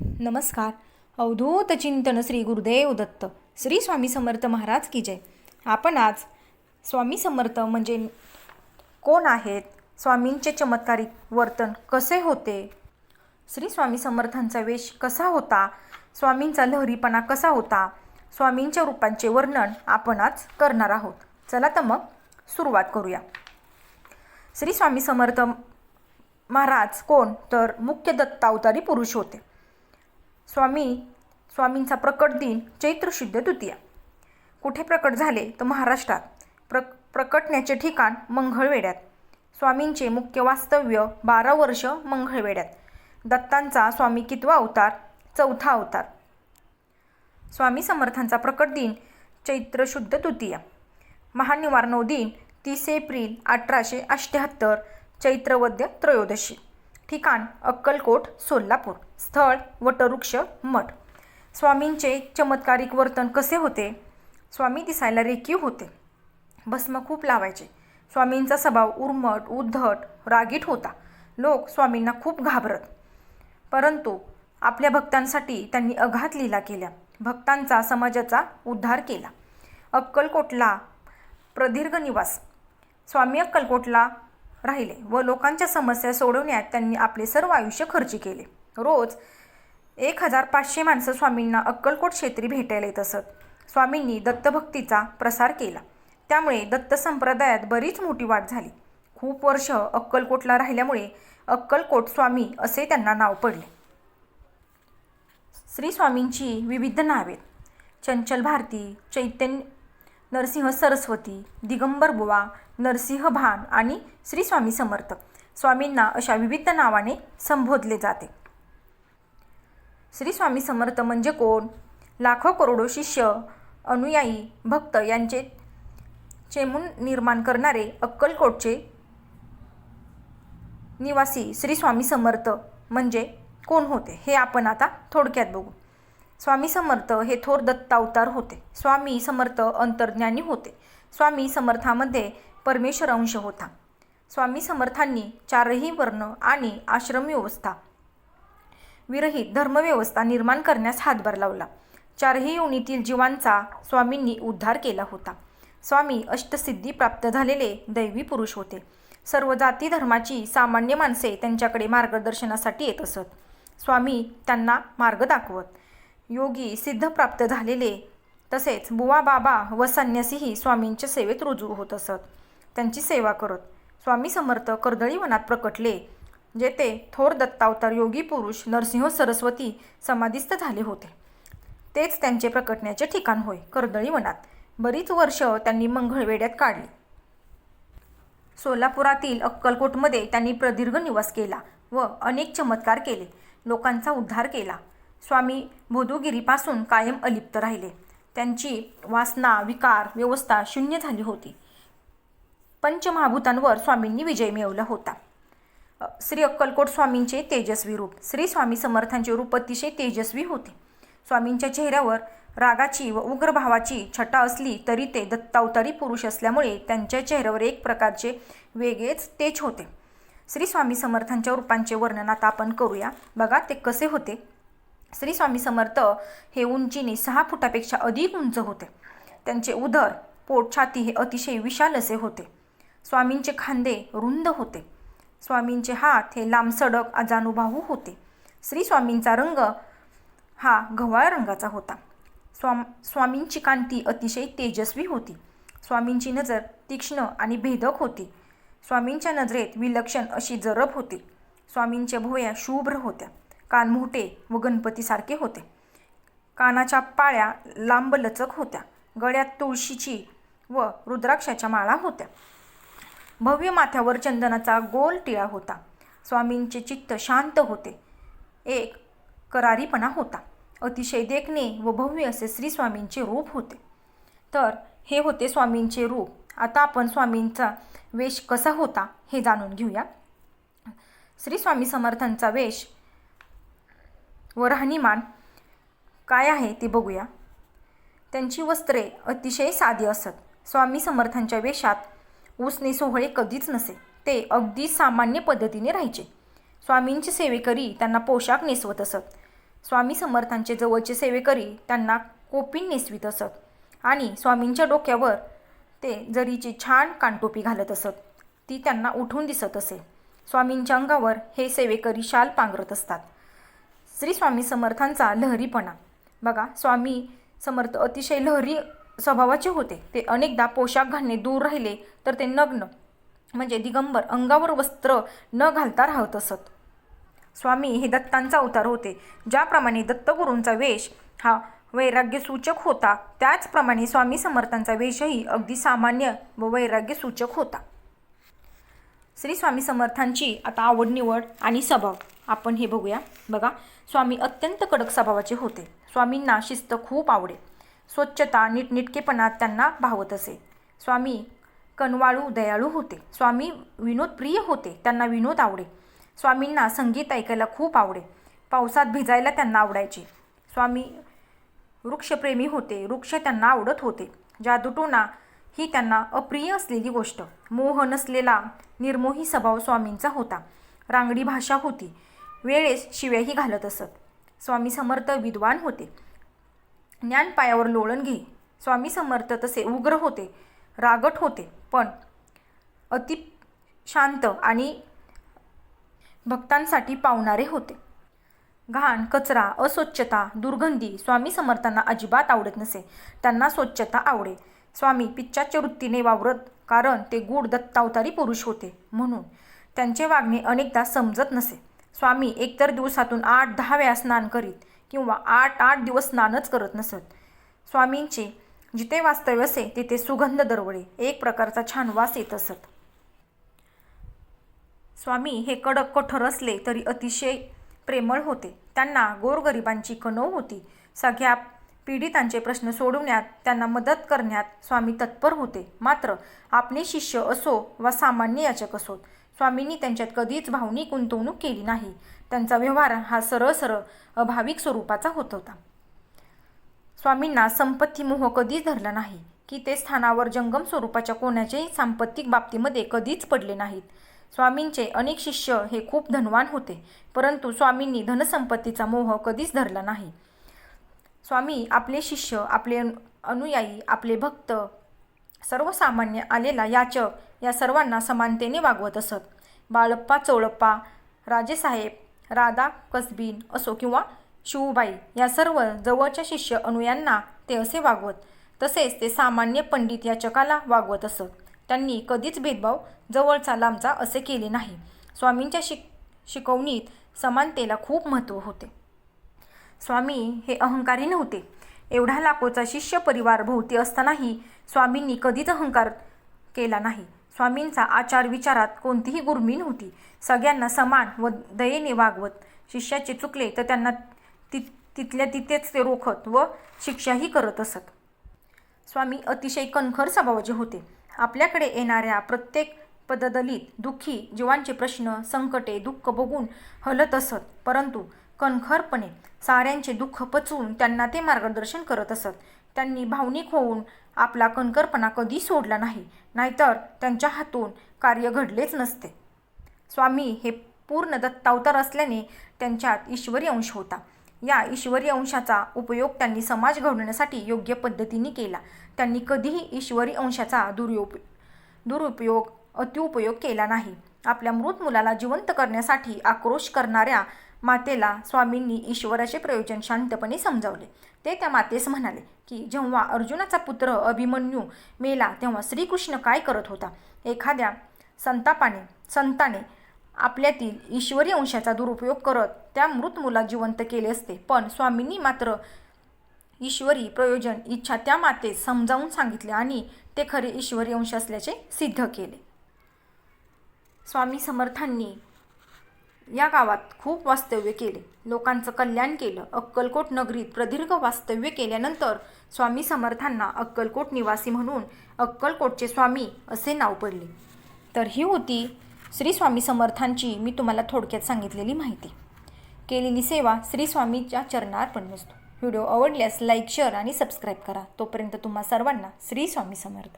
नमस्कार. अवधूत चिंतन श्री गुरुदेव दत्त. श्री स्वामी समर्थ महाराज की जय. आपण आज स्वामी समर्थ म्हणजे कोण आहेत? स्वामींचे चमत्कारिक वर्तन कसे होते? श्री स्वामी समर्थांचा वेश कसा होता? स्वामींचा लहरीपणा कसा होता? स्वामींच्या रूपांचे वर्णन आपण आज करणार आहोत. चला तर मग सुरुवात करूया. श्री स्वामी समर्थ महाराज कोण? तर मुख्य दत्तावतारी पुरुष होते. स्वामी स्वामींचा प्रकट दिन चैत्र शुद्ध तृतीया कुठे प्रकट झाले तर महाराष्ट्रात. प्र प्रकटण्याचे ठिकाण मंगळवेड्यात. स्वामींचे मुख्य वास्तव्य बारा वर्ष मंगळवेड्यात. दत्तांचा स्वामी कितवा अवतार? चौथा अवतार. स्वामी समर्थांचा प्रकट दिन चैत्र शुद्ध तृतीया महानिवारणव दिन तीस एप्रिल अठराशे अठ्ठ्याहत्तर चैत्रवद्य त्रयोदशी. ठिकाण अक्कलकोट सोलापूर स्थळ वटवृक्ष मठ. स्वामींचे चमत्कारिक वर्तन कसे होते? स्वामी दिसायला रेखीव होते. भस्म खूप लावायचे. स्वामींचा स्वभाव उर्मट उद्धट रागीट होता. लोक स्वामींना खूप घाबरत. परंतु आपल्या भक्तांसाठी त्यांनी अघात लीला केल्या. भक्तांचा समाजाचा उद्धार केला. अक्कलकोटला प्रदीर्घ निवास. स्वामी अक्कलकोटला राहिले व लोकांच्या समस्या सोडवण्यात त्यांनी आपले सर्व आयुष्य खर्ची केले. रोज एक हजार पाचशे माणसं स्वामींना अक्कलकोट क्षेत्री भेटायला येत असत. स्वामींनी दत्तभक्तीचा प्रसार केला. त्यामुळे दत्त संप्रदायात बरीच मोठी वाढ झाली. खूप वर्ष अक्कलकोटला राहिल्यामुळे अक्कलकोट स्वामी असे त्यांना नाव पडले. श्री स्वामींची विविध नावे. चंचल भारती चैतन्य नरसिंह सरस्वती दिगंबर बुवा नरसिंह भान आणि श्री स्वामी समर्थ. स्वामींना अशा विविध नावाने संबोधले जाते. श्री स्वामी समर्थ म्हणजे कोण? लाखो करोडो शिष्य अनुयायी भक्त यांचे चेमून निर्माण करणारे अक्कलकोटचे निवासी श्री स्वामी समर्थ म्हणजे कोण होते? हे आपण आता थोडक्यात बघू. स्वामी समर्थ हे थोर दत्तावतार होते. स्वामी समर्थ अंतर्ज्ञानी होते. स्वामी समर्थामध्ये परमेश्वर अंश होता. स्वामी समर्थांनी चारही वर्ण आणि आश्रम व्यवस्था विरहित धर्मव्यवस्था निर्माण करण्यास हातभार लावला. चारही योनीतील जीवांचा स्वामींनी उद्धार केला होता. स्वामी अष्टसिद्धी प्राप्त झालेले दैवी पुरुष होते. सर्व जाती धर्माची सामान्य माणसे त्यांच्याकडे मार्गदर्शनासाठी येत असत. स्वामी त्यांना मार्ग दाखवत. योगी सिद्ध प्राप्त झालेले तसेच बुवा बाबा व संन्यासीही स्वामींच्या सेवेत रुजू होत असत. त्यांची सेवा करत. स्वामी समर्थ कर्दळी वनात प्रकटले जेथे थोर दत्तावतार योगी पुरुष नरसिंह सरस्वती समाधिस्थ झाले होते. तेच त्यांचे प्रकटण्याचे ठिकाण होय कर्दळी वनात बरीच वर्ष त्यांनी मंगळवेड्यात काढली. सोलापुरातील अक्कलकोटमध्ये त्यांनी प्रदीर्घ निवास केला व अनेक चमत्कार केले. लोकांचा उद्धार केला. स्वामी बोधुगिरीपासून कायम अलिप्त राहिले. त्यांची वासना विकार व्यवस्था शून्य झाली होती. पंचमहाभूतांवर स्वामींनी विजय मिळवला होता. श्री अक्कलकोट स्वामींचे तेजस्वी रूप. श्री स्वामी समर्थांचे रूप अतिशय तेजस्वी होते. स्वामींच्या चेहऱ्यावर रागाची व उग्रभावाची छटा असली तरी ते दत्तावतारी पुरुष असल्यामुळे त्यांच्या चेहऱ्यावर एक प्रकारचे वेगळेच तेज होते. श्री स्वामी समर्थांच्या रूपांचे वर्णन आता आपण करूया. बघा ते कसे होते. श्री स्वामी समर्थ हे उंचीने सहा फुटापेक्षा अधिक उंच होते. त्यांचे उदर पोट छाती हे अतिशय विशाल असे होते. स्वामींचे खांदे रुंद होते. स्वामींचे हात हे लांबसडक अजानुभाऊ होते. श्री स्वामींचा रंग हा गव्हाळ रंगाचा होता. स्वाम स्वामींची कांती अतिशय तेजस्वी होती. स्वामींची नजर तीक्ष्ण आणि भेदक होती. स्वामींच्या नजरेत विलक्षण अशी जरब होती. स्वामींच्या भोया शुभ्र होत्या. कान मोठे व गणपतीसारखे होते. कानाच्या पाळ्या लांबलचक होत्या. गळ्यात तुळशीची व रुद्राक्षाच्या माळा होत्या. भव्य माथ्यावर चंदनाचा गोल टिळा होता. स्वामींचे चित्त शांत होते. एक करारीपणा होता. अतिशय देखणे व भव्य असे श्री स्वामींचे रूप होते. तर हे होते स्वामींचे रूप. आता आपण स्वामींचा वेश कसा होता हे जाणून घेऊया. श्री स्वामी समर्थांचा वेश व राहणीमान काय आहे ते बघूया. त्यांची वस्त्रे अतिशय साधी असत. स्वामी समर्थांच्या वेशात उसने सोहळे कधीच नसे ते अगदी सामान्य पद्धतीने राहायचे. स्वामींचे सेवेकरी त्यांना पोशाख नेसवत असत. स्वामी समर्थांचे जवळचे सेवेकरी त्यांना कोपीन नेसवीत असत. आणि स्वामींच्या डोक्यावर ते जरीची छान कानटोपी घालत असत ती त्यांना उठून दिसत असे. स्वामींच्या अंगावर हे सेवेकरी शाल पांघरत असतात. श्री स्वामी समर्थांचा लहरीपणा. बघा स्वामी समर्थ अतिशय लहरी स्वभावाचे होते. ते अनेकदा पोशाख घालणे दूर राहिले तर ते नग्न म्हणजे दिगंबर अंगावर वस्त्र न घालता राहत असत. स्वामी हे दत्तांचा अवतार होते. ज्याप्रमाणे दत्तगुरूंचा वेश हा वैराग्यसूचक होता त्याचप्रमाणे स्वामी समर्थांचा वेशही अगदी सामान्य व वैराग्यसूचक होता. श्री स्वामी समर्थांची आता आवड निवड आणि स्वभाव आपण हे बघूया. बघा स्वामी अत्यंत कडक स्वभावाचे होते. स्वामींना शिस्त खूप आवडे. स्वच्छता नीटनेटकेपणा त्यांना भावत असे. स्वामी कनवाळू दयाळू होते. स्वामी विनोदप्रिय होते. त्यांना विनोद आवडे. स्वामींना संगीत ऐकायला खूप आवडे. पावसात भिजायला त्यांना आवडायचे. स्वामी वृक्षप्रेमी होते. वृक्ष त्यांना आवडत होते. जादूटोणा ही त्यांना अप्रिय असलेली गोष्ट. मोह नसलेला निर्मोही स्वभाव स्वामींचा होता. रांगडी भाषा होती. वेळेस शिव्याही घालत असत. स्वामी समर्थ विद्वान होते. ज्ञान पायावर लोळण घे स्वामी समर्थ तसे उग्र होते रागट होते पण अति शांत आणि भक्तांसाठी पावणारे होते. घाण कचरा अस्वच्छता दुर्गंधी स्वामी समर्थांना अजिबात आवडत नसे. त्यांना स्वच्छता आवडे. स्वामी पिच्चाच्या वृत्तीने वावरत कारण ते गूढ दत्तावतारी पुरुष होते. म्हणून त्यांचे वागणे अनेकदा समजत नसे. स्वामी एकतर दिवसातून आठ दहा वेळा स्नान करीत किंवा आठ आठ दिवस स्नानच करत नसत. स्वामींचे जिथे वास्तव्य असे तिथे सुगंध दरवळे. एक प्रकारचा छान वास येत असत. स्वामी हे कडक कठोर असले तरी अतिशय प्रेमळ होते. त्यांना गोरगरिबांची कणव होती. सगळ्या पीडितांचे प्रश्न सोडवण्यात त्यांना मदत करण्यात स्वामी तत्पर होते. मात्र आपले शिष्य असो वा सामान्य याचक असोत स्वामींनी त्यांच्यात कधीच भावनिक गुंतवणूक केली नाही. त्यांचा व्यवहार हा सरळ सरळ अभाविक स्वरूपाचा होत होता. स्वामींना संपत्ती मोह कधीच धरला नाही. की ते स्थानावर जंगम स्वरूपाच्या कोणाच्याही सांपत्तिक बाबतीमध्ये कधीच पडले नाहीत. स्वामींचे अनेक शिष्य हे खूप धनवान होते परंतु स्वामींनी धनसंपत्तीचा मोह कधीच धरला नाही. स्वामी आपले शिष्य आपले अनु- अनुयायी आपले भक्त सर्वसामान्य आलेला याचक या सर्वांना समानतेने वागवत असत. बाळप्पा चोळप्पा राजेसाहेब राधा कसबीन असो किंवा शिवबाई या सर्व जवळच्या शिष्य अनुयांना ते असे वागवत. तसेच ते सामान्य पंडित याचकाला वागवत असत. त्यांनी कधीच भेदभाव जवळचा लांबचा असे केले नाही. स्वामींच्या शिक शिकवणीत समानतेला खूप महत्त्व होते. स्वामी हे अहंकारी नव्हते. एवढा लाखोचा शिष्य परिवार भोवती असतानाही स्वामींनी कधीच अहंकार केला नाही. स्वामींचा आचार विचारात कोणतीही गुरमी नव्हती सगळ्यांना समान व दयेने वागवत शिष्याचे चुकले तर त्यांना ति तिथल्या तिथेच ते रोखत व शिक्षाही करत असत. स्वामी अतिशय कणखर स्वभावाचे होते. आपल्याकडे येणाऱ्या प्रत्येक पददलित दुःखी जीवांचे प्रश्न संकटे दुःख बघून हलत असत. परंतु कणखरपणे साऱ्यांचे दुःख पचवून त्यांना ते मार्गदर्शन करत असत. त्यांनी भावनिक होऊन आपला कणखरपणा कधी सोडला नाही नाहीतर त्यांच्या हातून कार्य घडलेच नसते. स्वामी हे पूर्ण दत्तावतार असल्याने त्यांच्यात ईश्वरी अंश होता. या ईश्वरी अंशाचा उपयोग त्यांनी समाज घडवण्यासाठी योग्य पद्धतीने केला. त्यांनी कधीही ईश्वरी अंशाचा दुरुप दुरुपयोग अतिउपयोग केला नाही. आपल्या मृत मुलाला जिवंत करण्यासाठी आक्रोश करणाऱ्या मातेला स्वामींनी ईश्वराचे प्रयोजन शांतपणे समजावले. ते त्या मातेस म्हणाले की जेव्हा अर्जुनाचा पुत्र अभिमन्यू मेला तेव्हा श्रीकृष्ण काय करत होता? एखाद्या संतापाने संताने आपल्यातील ईश्वरी अंशाचा दुरुपयोग करत त्या मृत मुला जिवंत केले असते. पण स्वामींनी मात्र ईश्वरी प्रयोजन इच्छा त्या मातेस समजावून सांगितले आणि ते खरे ईश्वरी अंश असल्याचे सिद्ध केले. स्वामी समर्थांनी या गावात खूप वास्तव्य केले. लोकांचं कल्याण केलं. अक्कलकोट नगरीत प्रदीर्घ वास्तव्य केल्यानंतर स्वामी समर्थांना अक्कलकोट निवासी म्हणून अक्कलकोटचे स्वामी असे नाव पडले. तर ही होती श्री स्वामी समर्थांची मी तुम्हाला थोडक्यात सांगितलेली माहिती. केलेली सेवा श्री स्वामीच्या चरणार्पण नसतो व्हिडिओ आवडल्यास लाईक शेअर आणि सबस्क्राईब करा. तोपर्यंत तुम्हा सर्वांना श्री स्वामी समर्थ.